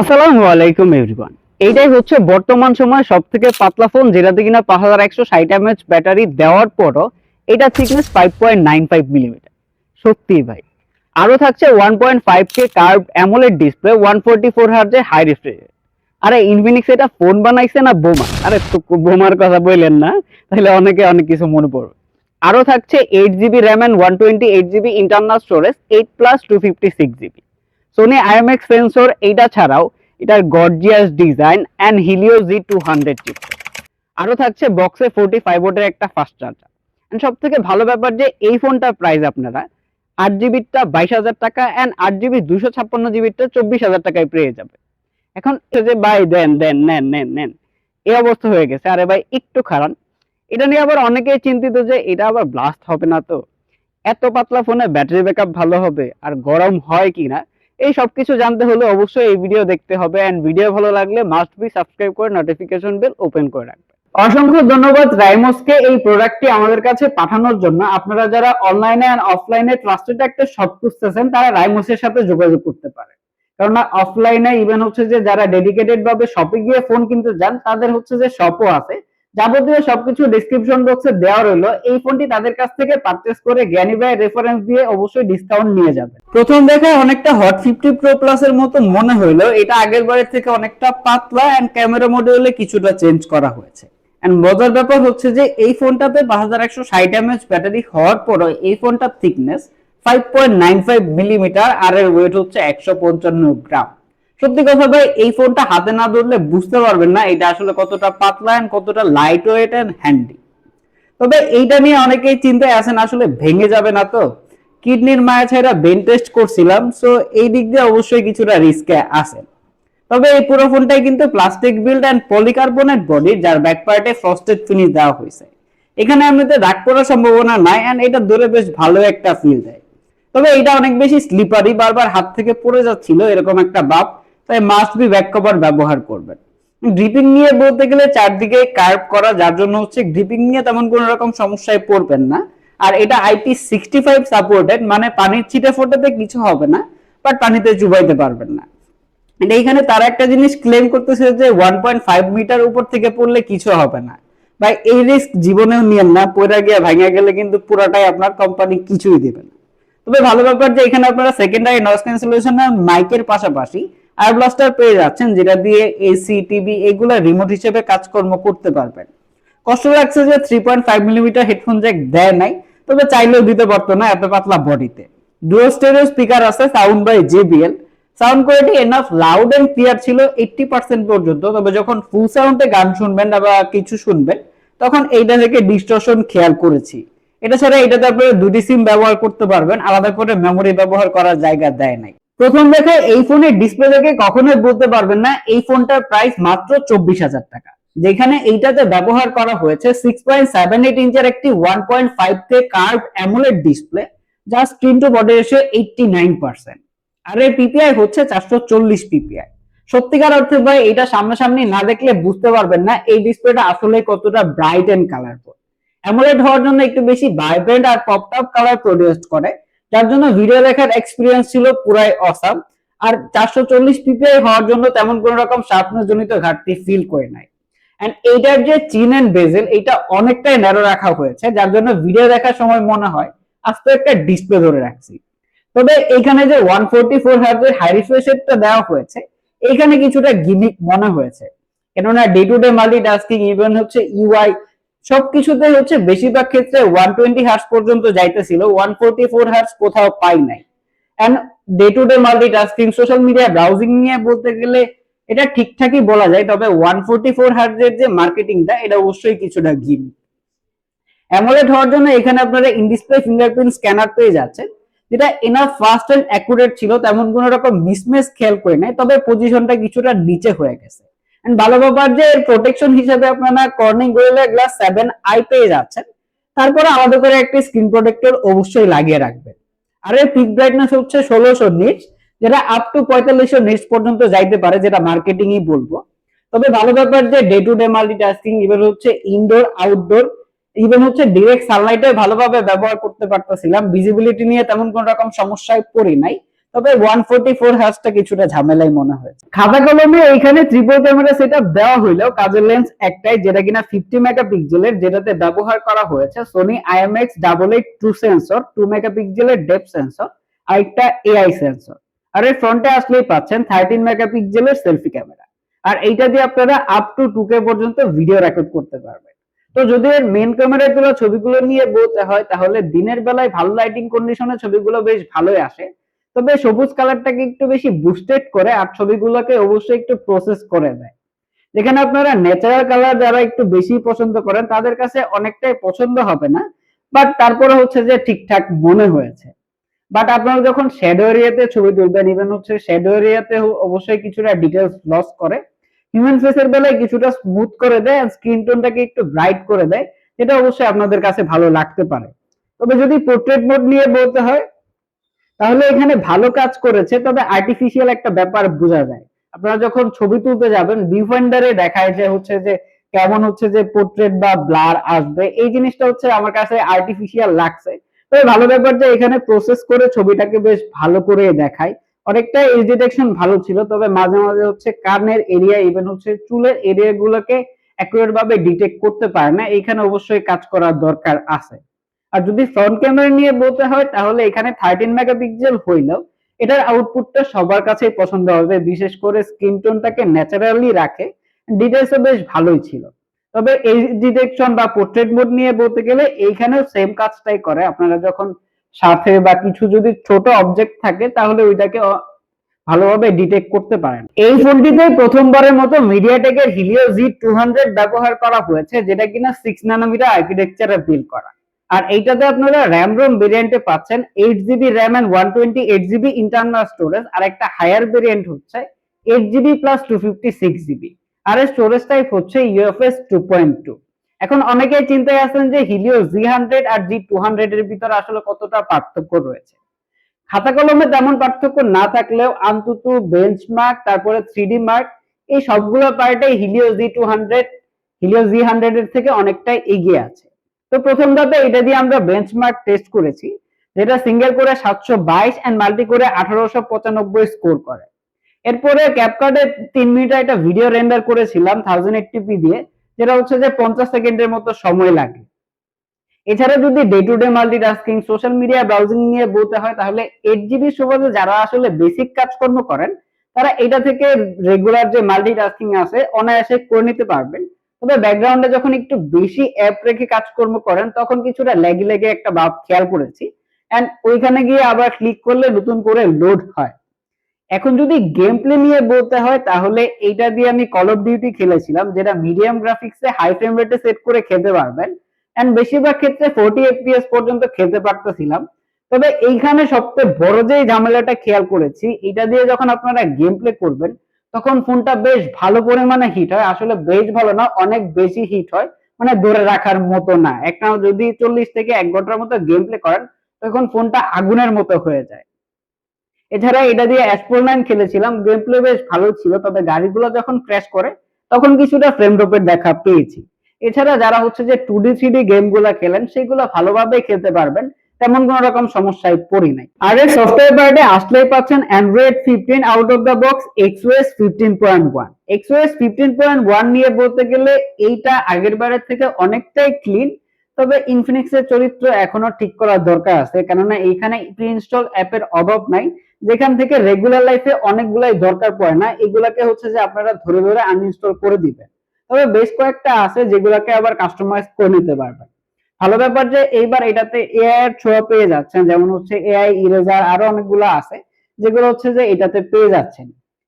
আসসালামু আলাইকুম এভরিওয়ান এইটাই হচ্ছে বর্তমান সময়ে সব থেকে পাতলা ফোন যেটাতে কিনা পাঁচ হাজার একশো ষাট এমএচ ব্যাটারি দেওয়ার পরও এটা thickness five point nine five millimetre সত্যি ভাই। আরও থাকছে one point five K curve AMOLED display one forty four হার্জের high refresh আরে ইনফিনিক্স এটা ফোন বানাইছে না বোমা? আরে বোমার কথা বললেন না, তাহলে অনেকে অনেক কিছু মনে পড়বে। আরও থাকছে eight GB RAM and one twenty eight GB internal storage eight plus two fifty six GB Sony IMX sensor এইটা ছাড়াও এটার gorgeous design and Helio G two hundred chip আরও থাকছে বক্সে ফোর্টি ফাইভ ওয়াটের একটা ফাস্ট চার্জার অ্যান্ড সব থেকে ভালো ব্যাপার যে এই ফোনটার প্রাইস আপনারা আট জিবিটা বাইশ হাজার টাকা অ্যান্ড আট জিবি দুশো ছাপ্পান্ন জিবিটা চব্বিশ হাজার টাকায় পেয়ে যাবে। এখন যে ভাই দেন দেন, নেন নেন নেন, এই অবস্থা হয়ে গেছে। আরে ভাই, একটু খারাপ এটা নিয়ে আবার অনেকেই চিন্তিত যে এটা আবার ব্লাস্ট হবে না তো। এত পাতলা ফোনে ব্যাটারি ব্যাকআপ ভালো হবে, আর গরম হয় কিনা এই সব কিছু জানতে হলে অবশ্যই এই ভিডিও দেখতে হবে। এন্ড ভিডিও ভালো লাগলে মাস্ট বি সাবস্ক্রাইব করে নোটিফিকেশন বেল ওপেন করে রাখবেন অসংখ্য ধন্যবাদ রাইমোসকে এই প্রোডাক্টটি আমাদের কাছে পাঠানোর জন্য। আপনারা যারা অনলাইনে এন্ড অফলাইনে ট্রাস্টেড একটা শপ খুঁজতেছেন, তারা রাইমোসের সাথে যোগাযোগ করতে পারে। কেননা অফলাইনে ইভেন হচ্ছে যে যারা ডেডিকেটেড ভাবে শপে গিয়ে ফোন কিনতে যান, তাদের হচ্ছে যে শপও আছে। যাবতীয় সবকিছু ডিসক্রিপশন বক্সে দেওয়া রইল। এই ফোনটি তাদের কাছ থেকে পারচেস করে জ্ঞানী ভাই রেফারেন্স দিয়ে অবশ্যই ডিসকাউন্ট নিয়ে যাবেন প্রথম দেখায় অনেকটা হট ফিফটি প্রো প্লাস এর মতো মনে হইল। এটা আগের বারের থেকে অনেকটা পাতলা এন্ড ক্যামেরা মডিউলে কিছুটা চেঞ্জ করা হয়েছে। এন্ড মজার ব্যাপার হচ্ছে যে এই ফোনটাতে পাঁচ হাজার একশো ষাট এমএচ ব্যাটারি হওয়ার পরও এই ফোনটার thickness five point nine five millimetre আর এর ওয়েট হচ্ছে একশো পঞ্চান্ন গ্রাম। সত্যি কথা ভাই, এই ফোনটা হাতে না ধরলে বুঝতে পারবেন না এটা আসলে কতটা পাতলা এন্ড কতটা লাইট ওয়েট এন্ড হ্যান্ডি তবে এইটা নিয়ে অনেকেই চিন্তায় আছেন, আসলে ভেঙে যাবে না তো? কিডনির মায়া ছাড়া বেন টেস্ট করছিলাম সো এই দিক দিয়ে অবশ্যই কিছুটা রিস্কে আছে তবে এই পুরো ফোনটাই কিন্তু plastic build and polycarbonate body যার ব্যাক পার্টে ফ্রস্টেড ফিনিশ দেওয়া হয়েছে। এখানে এমনিতে দাগ পড়ার সম্ভাবনা নাই এন্ড এটা ধরে বেশ ভালো একটা ফিল দেয়। তবে এটা অনেক বেশি স্লিপারি বারবার হাত থেকে পড়ে যাচ্ছিল, এরকম একটা বাপ। তাই মাস্ট বি ব্যাক কভার ব্যবহার করবেন। গ্রিপিং নিয়ে বলতে গেলে চারদিকে কার্ভ করা, যার জন্য হচ্ছে গ্রিপিং নিয়ে তেমন কোনো রকম সমস্যায় পড়বেন না। আর এটা আইপি সিক্সটি ফাইভ সাপোর্টেড মানে পানির ছিটে ফোটাতে কিছু হবে না বাট পানিতে চুবাইতে পারবেন না। এইখানে তারা একটা জিনিস ক্লেম করতেছে যে ওয়ান পয়েন্ট ফাইভ মিটার উপর থেকে পড়লে কিছু হবে না। ভাই, এই রিস্ক জীবনেও নিয়েন না পয়রা গিয়ে ভাঙা গেলে কিন্তু পুরাটাই আপনার কোম্পানি কিছুই দেবে না। তবে ভালো ব্যাপার যে এখানে আপনারা সেকেন্ডারি নয়েজ ক্যান্সেলেশন মাইকের পাশাপাশি আর ব্লাস্টার পেয়ে যাচ্ছেন, যেটা দিয়ে এসি টিভি এগুলা রিমোট হিসেবে কাজকর্ম করতে পারবেন। কষ্ট লাগছে যে three point five millimetre headphone jack দেয় নাই, তবে চাইলেও দিতে পারতো না এত পাতলা বডিতে স্পিকার আছে sound by JBL sound quality enough loud and clear ছিল এইটটি পার্সেন্ট পর্যন্ত, তবে যখন ফুল সাউন্ডে গান শুনবেন বা কিছু শুনবেন, তখন এইটা থেকে ডিস্টর্শন খেয়াল করেছি। এটা ছাড়া এটাতে আপনারা দুটি সিম ব্যবহার করতে পারবেন, আলাদা করে মেমোরি ব্যবহার করার জায়গা দেয় নাই। প্রথম দেখায় এই ফোনের ডিসপ্লে দেখে কখনোই বলতে পারবেন না, এই ফোনটার প্রাইস মাত্র চব্বিশ হাজার টাকা। যেখানে এইটাতে ব্যবহার করা হয়েছে সিক্স পয়েন্ট সেভেন এইট ইঞ্চের একটি one point five K curve AMOLED display যা screen to body ratio eighty nine percent আর এর পিপিআই হচ্ছে চারশো চল্লিশ পিপিআই সত্যিকার অর্থে ভাই, এটা সামনাসামনি না দেখলে বুঝতে পারবেন না এই ডিসপ্লেটা আসলে কতটা ব্রাইট এন্ড কালারফুল অ্যামোলেড হওয়ার জন্য একটু বেশি ভাইব্রেন্ট আর পপ আপ কালার প্রডিউস করে। যার জন্য ভিডিও দেখার এক্সপিরিয়েন্স ছিল পুরাই অসাম আর চারশো চল্লিশ পিপিআই হওয়ার জন্য তেমন কোন রকম শার্পনেস জনিত ঘাটতি ফিল করে নাই। এইটার যে চিন এন্ড বেজেল এটা অনেকটাই ন্যারো রাখা হয়েছে, যার জন্য ভিডিও দেখার সময় মনে হয় আস্তে একটা ডিসপ্লে ধরে রাখছি। তবে এখানে যে ওয়ান ফোরটি ফোর হার্জের হাই রিফ্রেশটা দেওয়া হয়েছে এখানে কিছুটা গিমিক মনে হয়েছে। কেননা day to day multi tasking even হচ্ছে ইউআই সবকিছুতে হচ্ছে বেশিরভাগ ক্ষেত্রে ওয়ান টোয়েন্টি হার্স পর্যন্ত যাইতেছিল ওয়ান ফোরটি ফোর হার্স কোথাও পাই নাই। And day to day multi tasking social media browsing নিয়ে বলতে গেলে এটা ঠিকঠাকই বলা যায়, তবে ওয়ান ফোরটি ফোর হার্জের যে মার্কেটিংটা এটা অবশ্যই কিছুটা গিম অ্যামোলেড হওয়ার জন্য এখানে আপনারা ইন ডিসপ্লে ফিঙ্গারপ্রিন্ট স্ক্যানার পেয়ে যাচ্ছেন, যেটা এনাফ ফাস্ট এন্ড অ্যাকুরেট ছিল, তেমন কোন রকম মিসমেস খেয়াল করে নাই, তবে পজিশনটা কিছুটা নিচে হয়ে গেছে। ভালো ব্যাপার যে প্রোটেকশন হিসেবে আপনারা কর্নিং গ্লাস সেভেন আই পেয়ে যাচ্ছেন। করে একটি প্রোটেক্টর অবশ্যই লাগিয়ে আর এর পিক ব্রাইটনেস হচ্ছে ষোলোশো যেটা আপ টু পঁয়তাল্লিশশো নিটস পর্যন্ত যাইতে পারে, যেটা মার্কেটিংই বলব। তবে ভালো ব্যাপার যে day to day multitasking even হচ্ছে ইনডোর আউটডোর ইভেন হচ্ছে ডিরেক্ট সানলাইটে ভালোভাবে ব্যবহার করতে পারতেছিলাম। ভিজিবিলিটি নিয়ে তেমন কোন রকম সমস্যায় পড়ি নাই। তবে ওয়ান ফোর্টি ফোর হার্সটা কিছুটা ঝামেলাই মনে হয়েছে। খাতা কলমে এইখানে ট্রিপল ক্যামেরা সেট দেওয়া হইলেও কাজের লেন্স একটাই, যেটা কিনা ফিফটি মেগাপিক্সেলের যেটাতে ব্যবহার করা হয়েছে Sony IMX double eight two sensor two মেগাপিক্সেলের ডেপ সেন্সর আর একটা এআই সেন্সর আর এর ফ্রন্টে আসলেই পাচ্ছেন থার্টিন মেগাপিক্সেলের সেলফি ক্যামেরা আর এইটা দিয়ে আপনারা আপ টু টু কে পর্যন্ত ভিডিও রেকর্ড করতে পারবেন। তো যদি এর মেন ক্যামেরায় তোলা ছবিগুলো নিয়ে বলতে হয়, তাহলে দিনের বেলায় ভালো লাইটিং কন্ডিশনে ছবিগুলো বেশ ভালোই আসে। তবে সবুজ কালারটাকে একটু বেশি বুস্টেড করে আর ছবিগুলোকে অবশ্যই একটু প্রসেস করে দেয়। যেখানে আপনারা ন্যাচারাল কালার যারা একটু বেশি পছন্দ করেন, তাদের কাছে অনেকটাই পছন্দ হবে না। বাট তারপরে হচ্ছে যে ঠিকঠাক মনে হয়েছে। বাট আপনারা যখন শ্যাডো এরিয়াতে ছবি তুলবেন ইভেন হচ্ছে শ্যাডো এরিয়াতে অবশ্যই কিছুটা ডিটেলস লস করে। হিউম্যান ফেসের বেলায় কিছুটা স্মুথ করে দেয় আর স্ক্রিন টোনটাকে একটু ব্রাইট করে দেয়, যেটা অবশ্যই আপনাদের কাছে ভালো লাগতে পারে। তবে যদি পোর্ট্রেট মোড নিয়ে বলতে হয় তাহলে এখানে ভালো কাজ করেছে, তবে আর্টিফিশিয়াল একটা ব্যাপার বোঝা যায়। আপনারা যখন ছবি তুলতে যাবেন ভিউ ফাইন্ডারে দেখায় যে হচ্ছে যে, কেমন হচ্ছে যে পোর্ট্রেট বা ব্লার আসবে, এই জিনিসটা হচ্ছে আমার কাছে আর্টিফিশিয়াল লাগছে। তবে ভালো ব্যাপার যে এখানে প্রসেস করে ছবিটাকে বেশ ভালো করে দেখায়। অনেকটা এজ ডিটেকশন ভালো ছিল, তবে মাঝে মাঝে হচ্ছে কানের এরিয়া ইভেন হচ্ছে চুলের এরিয়া গুলোকে অ্যাকুরেট ভাবে ডিটেক্ট করতে পারে না। এখানে অবশ্যই কাজ করার দরকার আছে। আর যদি ফ্রন্ট ক্যামেরা নিয়ে বলতে হয়, তাহলে এখানে থার্টিন মেগাপিক্সেল হইলেও এটার আউটপুটটা সবার কাছেই পছন্দ হবে। বিশেষ করে স্ক্রিন টোনটাকে ন্যাচারালি রাখে। ডিটেলসও বেশ ভালোই ছিল। তবে এই ডিটেকশন বা পোর্ট্রেট মোড নিয়ে বলতে গেলে এইখানেও সেম কাজটাই করে। আপনারা যখন সাথে বা কিছু যদি ছোট অবজেক্ট থাকে, তাহলে ওইটাকে ভালোভাবে ডিটেক্ট করতে পারেন। এই ফোনটিতে প্রথমবারের মতো মিডিয়াটেকের হিলিও জি টু হান্ড্রেড ব্যবহার করা হয়েছে, যেটা কিনা সিক্স নানোমিটার আর্কিটেকচারে বিল্ড করা। আর এইটাতে আপনারা র্যাম রোম ভেরিয়েন্টে পাচ্ছেন eight GB RAM and one twenty eight GB internal storage আর একটা হায়ার ভেরিয়েন্ট হচ্ছে eight GB plus two fifty six GB আর স্টোরেজ টাইপ হচ্ছে ইউএফএস টু পয়েন্ট টু এখন অনেকেই চিন্তায় আছেন যে হিলিও জি হান্ড্রেড আর জি টু হান্ড্রেড এর ভিতরে আসলে কতটা পার্থক্য রয়েছে। খাতা কলমে তেমন পার্থক্য না থাকলেও অন্তত বেঞ্চমার্ক তারপরে থ্রি মার্ক এই সবগুলো পার্টে Helio G two hundred Helio G hundred এর থেকে অনেকটাই এগিয়ে আছে। তো প্রথম ধাপে এটা দিয়ে আমরা বেঞ্চমার্ক টেস্ট করেছি, যেটা সিঙ্গেল করে সাতশো বাইশ অ্যান্ড মাল্টি করে আঠারোশো পঁচানব্বই স্কোর করে। এরপরে ক্যাপকার্ডে তিন মিনিটের একটা ভিডিও রেন্ডার করেছিলাম থাউজেন্ড এইটটিপি দিয়ে, যেটা হচ্ছে যে পঞ্চাশ সেকেন্ডের মতো সময় লাগে। এছাড়া যদি day to day multitasking social media browsing নিয়ে বলতে হয়, তাহলে এইট জিবি সুবাদে যারা আসলে বেসিক কাজকর্ম করেন, তারা এটা থেকে রেগুলার যে মাল্টিটাস্কিং আছে, অনায়াসে করে নিতে পারবেন। তবে ব্যাকগ্রাউন্ডে যখন একটু বেশি অ্যাপ রেখে কাজকর্ম করেন, তখন কিছুটা লেগে লেগে একটা ভাব খেয়াল করেছি। এন্ড ওইখানে গিয়ে আবার ক্লিক করলে নতুন করে লোড হয়। এখন যদি গেম প্লে নিয়ে বলতে হয়, তাহলে এইটা দিয়ে আমি কল অফ ডিউটি খেলেছিলাম, যেটা মিডিয়াম গ্রাফিক্সে হাই ফ্রেম রেটে সেট করে খেলতে পারবেন। এন্ড বেশিরভাগ ক্ষেত্রে ফোর্টি এফপিএস পর্যন্ত খেলতে পারতেছিলাম। তবে এইখানে সবচেয়ে বড় যে ঝামেলাটা খেয়াল করেছি এটা দিয়ে যখন আপনারা গেম প্লে করবেন তখন ফোনটা বেশ ভালো পরিমাণে হিট হয়। আসলে বেশ ভালো না, অনেক বেশি হিট হয়। মানে ধরে রাখার মতো না। একটা যদি চল্লিশ থেকে এক ঘণ্টার মতো গেম প্লে করেন, তখন ফোনটা আগুনের মতো হয়ে যায়। এছাড়া এটা দিয়ে অ্যাসপোর নাইন খেলেছিলাম। গেম প্লে বেশ ভালো ছিল, তবে গাড়িগুলো যখন ক্র্যাশ করে, তখন কিছুটা ফ্রেম ড্রপের দেখা পেয়েছি। এছাড়া যারা হচ্ছে যে টু ডি থ্রি ডি গেমগুলা খেলেন, সেগুলো ভালোভাবে খেলতে পারবেন। তেমন কোন রকম সমস্যায় পড়ি নাই। আর এই সফটওয়্যার পার্টে আসলেই পাচ্ছেন Android fifteen out of the box XOS fifteen point one XOS fifteen point one নিয়ে বলতে গেলে এইটা আগের বারের থেকে অনেকটাই ক্লিন তবে ইনফিনিক্স এর চরিত্র এখনও ঠিক করার দরকার আছে, কেননা এইখানে প্রি ইনস্টল অ্যাপের অভাব নাই। যেখান থেকে রেগুলার লাইফে অনেকগুলাই দরকার পড়ে না, এগুলাকে হচ্ছে যে আপনারা ধরে ধরে আনইনস্টল করে দিবেন। তবে বেশ কয়েকটা আছে যেগুলোকে আবার কাস্টমাইজ করে নিতে পারবেন। ভালো ব্যাপার যে এইবার এটাতে এআই এর ছোঁয়া পেয়ে যাচ্ছেন, যেমন হচ্ছে এআই ইরেজার আরও অনেকগুলো আছে, যেগুলো হচ্ছে যে এটাতে পেয়ে যাচ্ছেন।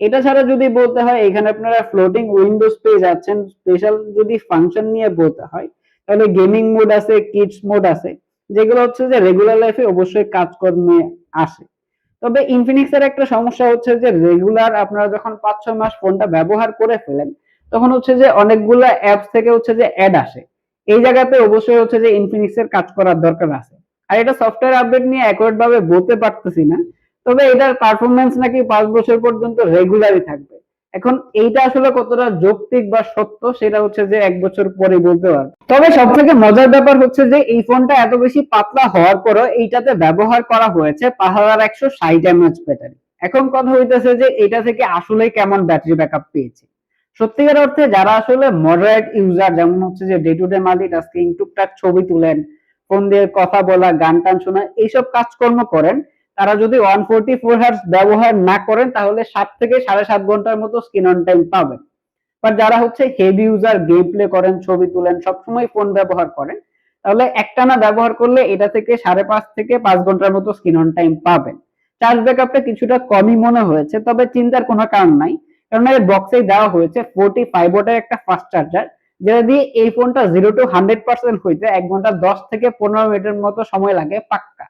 এটা ছাড়া যদি বলতে হয়, এখানে আপনারা ফ্লোটিং উইন্ডোজ পেয়ে যাচ্ছেন স্পেশাল যদি ফাংশন নিয়ে বলতে হয়, তাহলে গেমিং মোড আছে কিডস মোড আছে, যেগুলো হচ্ছে যে রেগুলার লাইফে অবশ্যই কাজকর্মে আসে। তবে ইনফিনিক্স এর একটা সমস্যা হচ্ছে যে রেগুলার আপনারা যখন পাঁচ ছয় মাস ফোনটা ব্যবহার করে ফেলেন, তখন হচ্ছে যে অনেকগুলো অ্যাপস থেকে হচ্ছে যে অ্যাড আসে। এই জায়গাতে অবশ্যই হচ্ছে যে ইনফিনিক্স এর কাজ করার দরকার আছে। আর এটা সফটওয়্যার আপডেট নিয়ে অ্যাকুরেট ভাবে বলতে পারতেছি না, তবে এটার পারফরমেন্স নাকি পাঁচ বছর পর্যন্ত রেগুলারই থাকবে। এখন এইটা আসলে কতটা যৌক্তিক বা সত্য সেটা হচ্ছে যে এক বছর পরে বলতে পারব। তবে সব থেকে মজার ব্যাপার হচ্ছে যে এই ফোনটা এত বেশি পাতলা হওয়ার পরও এইটাতে ব্যবহার করা হয়েছে পাঁচ হাজার একশো ষাট এমএচ ব্যাটারি এখন কথা হইতেছে যে এটা থেকে আসলে কেমন ব্যাটারি ব্যাকআপ পেয়েছে। সত্যিকার অর্থে যারা আসলে মডারেট ইউজার যেমন হচ্ছে যে ডে টু ডে মাল্টিটাস্কিং টুকটাক ছবি তুলেন ফোন দিয়ে কথা বলা, গান টান শোনা, এইসব কাজকর্ম করেন, তারা যদি ওয়ান ফোরটি ফোর হার্স ব্যবহার না করেন, তাহলে সাত থেকে সাড়ে সাত ঘণ্টার মতো স্ক্রিন অন টাইম পাবেন। বাট যারা হচ্ছে হেভি ইউজার গেম প্লে করেন, ছবি তুলেন, সবসময় ফোন ব্যবহার করেন, তাহলে একটানা ব্যবহার করলে এটা থেকে সাড়ে পাঁচ থেকে পাঁচ ঘণ্টার মতো স্ক্রিন অন টাইম পাবেন। চার্জ ব্যাকআপটা কিছুটা কমই মনে হয়েছে, তবে চিন্তার কোনো কারণ নাই। কারণ এর বক্সে দেওয়া হয়েছে ফোরটি ফাইভ ওয়াটের একটা ফাস্ট চার্জার যেটা দিয়ে এই ফোনটা জিরো টু হান্ড্রেড পার্সেন্ট হইতে এক ঘণ্টা দশ থেকে পনেরো মিনিটের মতো সময় লাগে পাক্কা।